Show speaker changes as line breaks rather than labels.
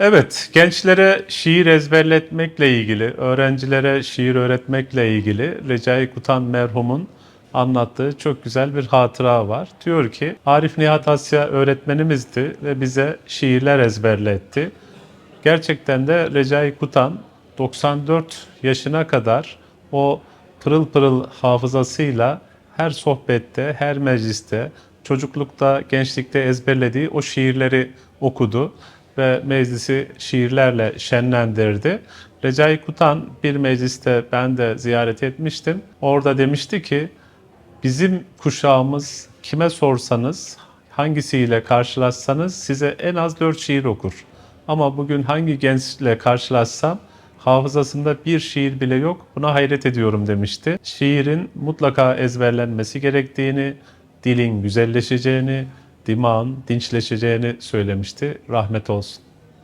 Evet, gençlere şiir ezberletmekle ilgili, öğrencilere şiir öğretmekle ilgili Recai Kutan merhumun anlattığı çok güzel bir hatıra var. Diyor ki, Arif Nihat Asya öğretmenimizdi ve bize şiirler ezberletti. Gerçekten de Recai Kutan 94 yaşına kadar o pırıl pırıl hafızasıyla her sohbette, her mecliste, çocuklukta, gençlikte ezberlediği o şiirleri okudu ve meclisi şiirlerle şenlendirdi. Recai Kutan bir mecliste ben de ziyaret etmiştim. Orada demişti ki bizim kuşağımız kime sorsanız, hangisiyle karşılaşsanız size en az dört şiir okur. Ama bugün hangi gençle karşılaşsam hafızasında bir şiir bile yok. Buna hayret ediyorum demişti. Şiirin mutlaka ezberlenmesi gerektiğini, dilin güzelleşeceğini, dimağın dinçleşeceğini söylemişti. Rahmet olsun.